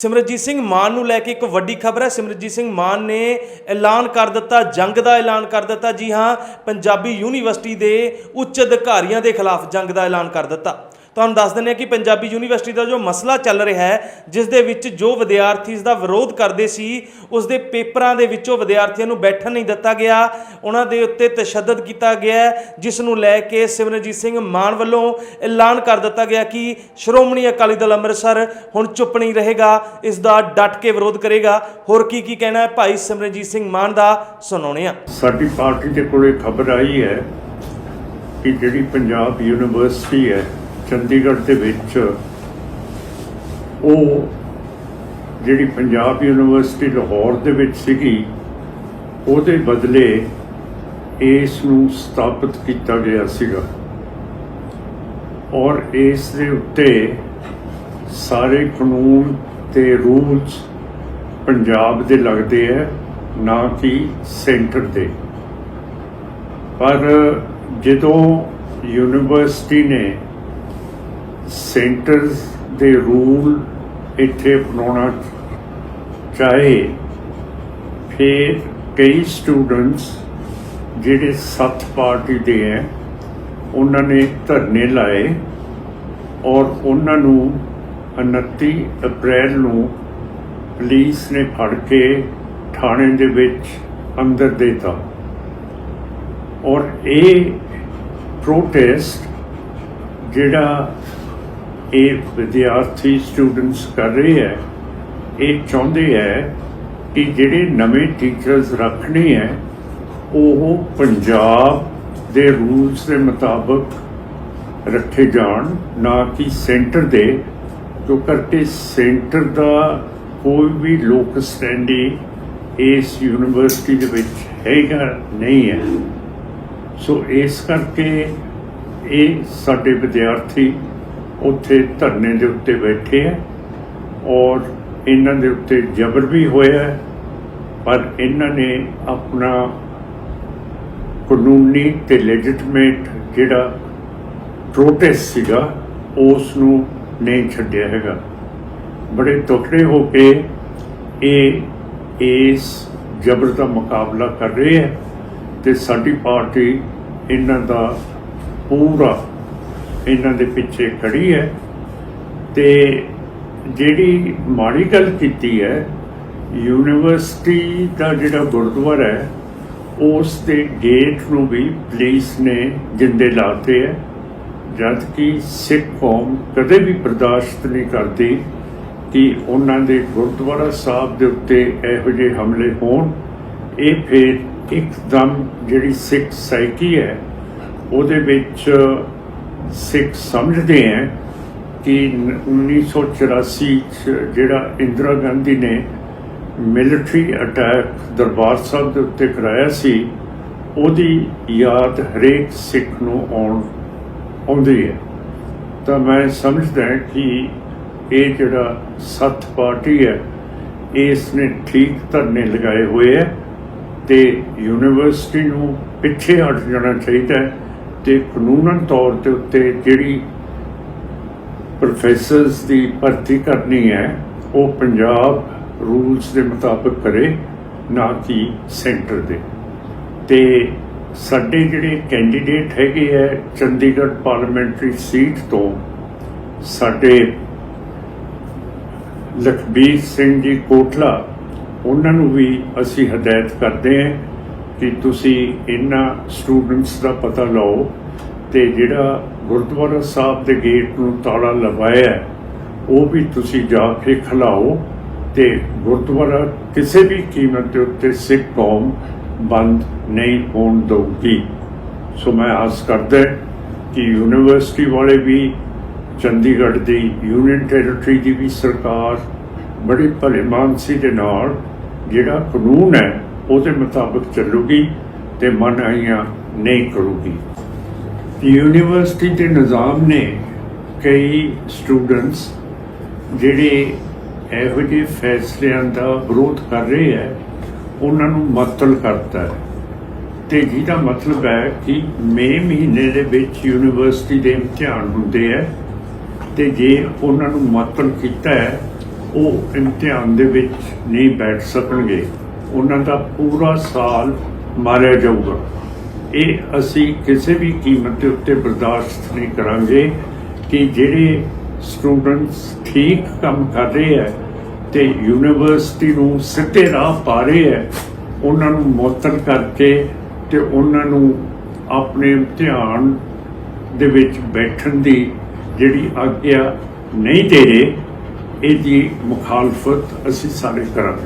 ਸਿਮਰਜੀਤ ਸਿੰਘ ਮਾਨ ਨੂੰ ਲੈ ਕੇ ਇੱਕ ਵੱਡੀ ਖਬਰ ਹੈ। ਸਿਮਰਜੀਤ ਸਿੰਘ ਮਾਨ ਨੇ ਐਲਾਨ ਕਰ ਦਿੱਤਾ, ਜੰਗ ਦਾ ਐਲਾਨ ਕਰ ਦਿੱਤਾ। ਜੀ ਹਾਂ, ਪੰਜਾਬੀ ਯੂਨੀਵਰਸਿਟੀ ਦੇ ਉੱਚ ਅਧਿਕਾਰੀਆਂ ਦੇ ਖਿਲਾਫ ਜੰਗ ਦਾ ਐਲਾਨ ਕਰ ਦਿੱਤਾ। ਤੁਹਾਨੂੰ ਦੱਸ ਦਿੰਦੇ ਹਾਂ ਕਿ ਪੰਜਾਬੀ ਯੂਨੀਵਰਸਿਟੀ ਦਾ ਜੋ ਮਸਲਾ ਚੱਲ ਰਿਹਾ ਹੈ, ਜਿਸ ਦੇ ਵਿੱਚ ਜੋ ਵਿਦਿਆਰਥੀ ਇਸ ਦਾ ਵਿਰੋਧ ਕਰਦੇ ਸੀ, ਉਸ ਦੇ ਪੇਪਰਾਂ ਦੇ ਵਿੱਚੋਂ ਵਿਦਿਆਰਥੀਆਂ ਨੂੰ ਬੈਠਣ ਨਹੀਂ ਦਿੱਤਾ ਗਿਆ। ਉਹਨਾਂ ਦੇ ਉੱਤੇ ਤਸ਼ੱਦਦ ਕੀਤਾ ਗਿਆ ਜਿਸ ਨੂੰ ਲੈ ਕੇ ਸਿਮਰਨਜੀਤ ਸਿੰਘ ਮਾਨ ਵੱਲੋਂ ਐਲਾਨ ਕਰ ਦਿੱਤਾ ਗਿਆ ਕਿ ਸ਼੍ਰੋਮਣੀ ਅਕਾਲੀ ਦਲ ਅੰਮ੍ਰਿਤਸਰ ਹੁਣ ਚੁੱਪ ਨਹੀਂ ਰਹੇਗਾ, ਇਸ ਦਾ ਡਟ ਕੇ ਵਿਰੋਧ ਕਰੇਗਾ। ਹੋਰ ਕੀ ਕੀ ਕਹਿਣਾ ਹੈ ਭਾਈ ਸਿਮਰਨਜੀਤ ਸਿੰਘ ਮਾਨ ਦਾ ਸੁਣਾਉਣੇ ਆ ਸਾਡੀ ਪਾਰਟੀ ਦੇ ਕੋਲੇ ਖਬਰ ਆਈ ਹੈ ਕਿ ਜਿਹੜੀ ਪੰਜਾਬ ਯੂਨੀਵਰਸਿਟੀ ਹੈ ਚੰਡੀਗੜ੍ਹ ਦੇ ਵਿੱਚ ਉਹ ਜਿਹੜੀ ਪੰਜਾਬ ਯੂਨੀਵਰਸਿਟੀ ਲਾਹੌਰ ਦੇ ਵਿੱਚ ਸੀਗੀ, ਉਹਦੇ ਬਦਲੇ ਇਸ ਨੂੰ ਸਥਾਪਿਤ ਕੀਤਾ ਗਿਆ ਸੀਗਾ। ਔਰ ਇਸ ਦੇ ਉੱਤੇ ਸਾਰੇ ਕਾਨੂੰਨ ਤੇ ਰੂਲਸ ਪੰਜਾਬ ਦੇ ਲੱਗਦੇ ਹੈ ਨਾ ਕਿ ਸੈਂਟਰ ਦੇ। ਪਰ ਜਦੋਂ ਯੂਨੀਵਰਸਿਟੀ ਨੇ ਸੈਂਟਰਸ ਦੇ ਰੂਲ ਇੱਥੇ ਅਪਣਾਉਣਾ ਚਾਹੇ, ਫਿਰ ਕਈ ਸਟੂਡੈਂਟਸ ਜਿਹੜੇ ਸੱਤ ਪਾਰਟੀ ਦੇ ਹੈ, ਉਹਨਾਂ ਨੇ ਧਰਨੇ ਲਾਏ ਔਰ ਉਹਨਾਂ ਨੂੰ 29 ਅਪ੍ਰੈਲ ਨੂੰ ਪੁਲਿਸ ਨੇ ਫੜ ਕੇ ਥਾਣੇ ਦੇ ਵਿੱਚ ਅੰਦਰ ਦੇਤਾ। ਔਰ ਇਹ ਪ੍ਰੋਟੈਸਟ ਜਿਹੜਾ ਇਹ ਵਿਦਿਆਰਥੀ ਸਟੂਡੈਂਟਸ ਕਰ ਰਹੇ ਹੈ, ਇਹ ਚਾਹੁੰਦੇ ਹੈ ਕਿ ਜਿਹੜੇ ਨਵੇਂ ਟੀਚਰਸ ਰੱਖਣੇ ਹੈ, ਉਹ ਪੰਜਾਬ ਦੇ ਰੂਲਸ ਦੇ ਮੁਤਾਬਕ ਰੱਖੇ ਜਾਣ, ਨਾ ਕਿ ਸੈਂਟਰ ਦੇ ਜੋ ਕਰਕੇ ਸੈਂਟਰ ਦਾ ਕੋਈ ਵੀ ਲੋਕ ਸਟੈਂਡੀ ਇਸ ਯੂਨੀਵਰਸਿਟੀ ਦੇ ਵਿੱਚ ਹੈਗਾ ਨਹੀਂ ਹੈ। ਸੋ ਇਸ ਕਰਕੇ ਇਹ ਸਾਡੇ ਵਿਦਿਆਰਥੀ ਉੱਥੇ ਧਰਨੇ ਦੇ ਉੱਤੇ ਬੈਠੇ ਹੈ ਔਰ ਇਹਨਾਂ ਦੇ ਉੱਤੇ ਜ਼ਬਰ ਵੀ ਹੋਇਆ ਪਰ ਇਹਨਾਂ ਨੇ ਆਪਣਾ ਕਾਨੂੰਨੀ ਤੇ ਲੈਜਿਟਮੇਟ ਜਿਹੜਾ ਪ੍ਰੋਟੈਸਟ ਸੀਗਾ ਉਸ ਨੂੰ ਨਹੀਂ ਛੱਡਿਆ ਹੈਗਾ। ਬੜੇ ਤਕੜੇ ਹੋ ਕੇ ਇਹ ਇਸ ਜ਼ਬਰ ਦਾ ਮੁਕਾਬਲਾ ਕਰ ਰਹੇ ਹੈ ਤੇ ਸਾਡੀ ਪਾਰਟੀ ਇਹਨਾਂ ਦਾ ਪੂਰਾ ਇਹਨਾਂ ਦੇ ਪਿੱਛੇ ਖੜੀ ਹੈ ਤੇ ਜਿਹੜੀ ਮਾੜੀ ਗੱਲ ਕੀਤੀ ਹੈ, ਯੂਨੀਵਰਸਿਟੀ ਦਾ ਜਿਹੜਾ ਗੁਰਦੁਆਰਾ ਹੈ, ਉਸ ਦੇ ਗੇਟ ਨੂੰ ਵੀ ਪੁਲਿਸ ਨੇ ਜਿੰਦੇ ਲਾਤੇ ਹੈ, ਜਦ ਕਿ ਸਿੱਖ ਕੌਮ ਕਦੇ ਵੀ ਬਰਦਾਸ਼ਤ ਨਹੀਂ ਕਰਦੀ ਕਿ ਉਹਨਾਂ ਦੇ ਗੁਰਦੁਆਰਾ ਸਾਹਿਬ ਦੇ ਉੱਤੇ ਇਹੋ ਜਿਹੇ ਹਮਲੇ ਹੋਣ। ਇਹ ਫਿਰ ਇੱਕਦਮ ਜਿਹੜੀ ਸਿੱਖ ਸਾਈਕੀ ਹੈ, ਉਹਦੇ ਵਿੱਚ ਸਿੱਖ ਸਮਝਦੇ ਹੈ ਕਿ 1984 ਚ ਜਿਹੜਾ ਇੰਦਰਾ ਗਾਂਧੀ ਨੇ ਮਿਲਟਰੀ ਅਟੈਕ ਦਰਬਾਰ ਸਾਹਿਬ ਦੇ ਉੱਤੇ ਕਰਾਇਆ ਸੀ, ਉਹਦੀ ਯਾਦ ਹਰੇਕ ਸਿੱਖ ਨੂੰ ਆਉਣ, ਆਉਂਦੀ ਹੈ। ਤਾਂ ਮੈਂ ਸਮਝਦਾ ਕਿ ਇਹ ਜਿਹੜਾ ਸੱਤ ਪਾਰਟੀ ਹੈ ਇਸ ਨੇ ਠੀਕ ਧਰਨੇ ਲਗਾਏ ਹੋਏ ਹੈ ਤੇ ਯੂਨੀਵਰਸਿਟੀ ਨੂੰ ਪਿੱਛੇ ਹਟ ਜਾਣਾ ਚਾਹੀਦਾ ਹੈ। ਤੇ ਕਾਨੂੰਨਨ ਤੌਰ ਤੇ ਉੱਤੇ ਜਿਹੜੀ ਪ੍ਰੋਫੈਸਰਸ ਦੀ ਭਰਤੀ ਕਰਨੀ ਹੈ, ਉਹ ਪੰਜਾਬ ਰੂਲਸ ਦੇ ਮੁਤਾਬਕ ਕਰੇ, ਨਾ ਕਿ ਸੈਂਟਰ ਦੇ। ਤੇ ਸਾਡੇ ਜਿਹੜੇ ਕੈਂਡੀਡੇਟ ਹੈਗੇ ਹੈ, ਚੰਡੀਗੜ੍ਹ ਪਾਰਲੀਮੈਂਟਰੀ ਸੀਟ ਤੋਂ, ਸਾਡੇ ਲਖਬੀਰ ਸਿੰਘ ਜੀ ਕੋਟਲਾ, ਉਹਨਾਂ ਨੂੰ ਵੀ ਅਸੀਂ ਹਦਾਇਤ ਕਰਦੇ ਹਾਂ ਕਿ ਤੁਸੀਂ ਇਹਨਾਂ ਸਟੂਡੈਂਟਸ ਦਾ ਪਤਾ ਲਓ ਤੇ ਜਿਹੜਾ ਗੁਰਦੁਆਰਾ ਸਾਹਿਬ ਦੇ ਗੇਟ ਨੂੰ ਤਾਲਾ ਲਵਾਇਆ ਉਹ ਵੀ ਤੁਸੀਂ ਜਾ ਕੇ ਖਲਾਓ ਤੇ ਗੁਰਦੁਆਰਾ ਕਿਸੇ ਵੀ ਕੀਮਤ ਦੇ ਉੱਤੇ ਸਿੱਖ ਕੌਮ ਬੰਦ ਨਹੀਂ ਹੋਣ ਦਊਗੀ। ਸੋ ਮੈਂ ਆਸ ਕਰਦਾ ਕਿ ਯੂਨੀਵਰਸਿਟੀ ਵਾਲੇ ਵੀ, ਚੰਡੀਗੜ੍ਹ ਦੀ ਯੂਨੀਅਨ ਟੈਰੀਟਰੀ ਦੀ ਵੀ ਸਰਕਾਰ ਬੜੇ ਭਲੇ ਮਾਨਸੀ ਦੇ ਨਾਲ ਜਿਹੜਾ ਕਾਨੂੰਨ ਹੈ ਉਹਦੇ ਮੁਤਾਬਕ ਚੱਲੂਗੀ ਤੇ ਆਈਆਂ ਨਹੀਂ ਕਰੂਗੀ। ਯੂਨੀਵਰਸਿਟੀ ਦੇ ਨਿਜ਼ਾਮ ਨੇ ਕਈ ਸਟੂਡੈਂਟਸ ਜਿਹੜੇ ਇਹੋ ਜਿਹੇ ਫੈਸਲਿਆਂ ਦਾ ਵਿਰੋਧ ਕਰ ਰਹੇ ਹੈ, ਉਹਨਾਂ ਨੂੰ ਮਤਲ ਕਰਤਾ ਹੈ। ਤੇ ਜਿਹਦਾ ਮਤਲਬ ਹੈ ਕਿ ਮਈ ਮਹੀਨੇ ਦੇ ਵਿੱਚ ਯੂਨੀਵਰਸਿਟੀ ਦੇ ਇਮਤਿਹਾਨ ਹੁੰਦੇ ਹੈ ਤੇ ਜੇ ਉਹਨਾਂ ਨੂੰ ਮਤਲ ਕੀਤਾ ਹੈ, ਉਹ ਇਮਤਿਹਾਨ ਦੇ ਵਿੱਚ ਨਹੀਂ ਬੈਠ ਸਕਣਗੇ। ਉਹਨਾਂ ਦਾ ਪੂਰਾ ਸਾਲ ਮਾਰਿਆ ਜਾਊਗਾ। ਇਹ ਅਸੀਂ ਕਿਸੇ ਵੀ ਕੀਮਤ ਦੇ ਉੱਤੇ ਬਰਦਾਸ਼ਤ ਨਹੀਂ ਕਰਾਂਗੇ ਕਿ ਜਿਹੜੇ ਸਟੂਡੈਂਟਸ ਠੀਕ ਕੰਮ ਕਰ ਰਹੇ ਹੈ ਤੇ ਯੂਨੀਵਰਸਿਟੀ ਨੂੰ ਸਿੱਧੇ ਰਾਹ ਪਾ ਰਹੇ ਹੈ, ਉਹਨਾਂ ਨੂੰ ਮੁਅੱਤਲ ਕਰਕੇ ਤੇ ਉਹਨਾਂ ਨੂੰ ਆਪਣੇ ਧਿਆਨ ਦੇ ਵਿੱਚ ਬੈਠਣ ਦੀ ਜਿਹੜੀ ਆਗਿਆ ਨਹੀਂ ਦੇ ਰਹੇ, ਇਹਦੀ ਮੁਖਾਲਫਤ ਅਸੀਂ ਸਾਰੇ ਕਰਾਂਗੇ।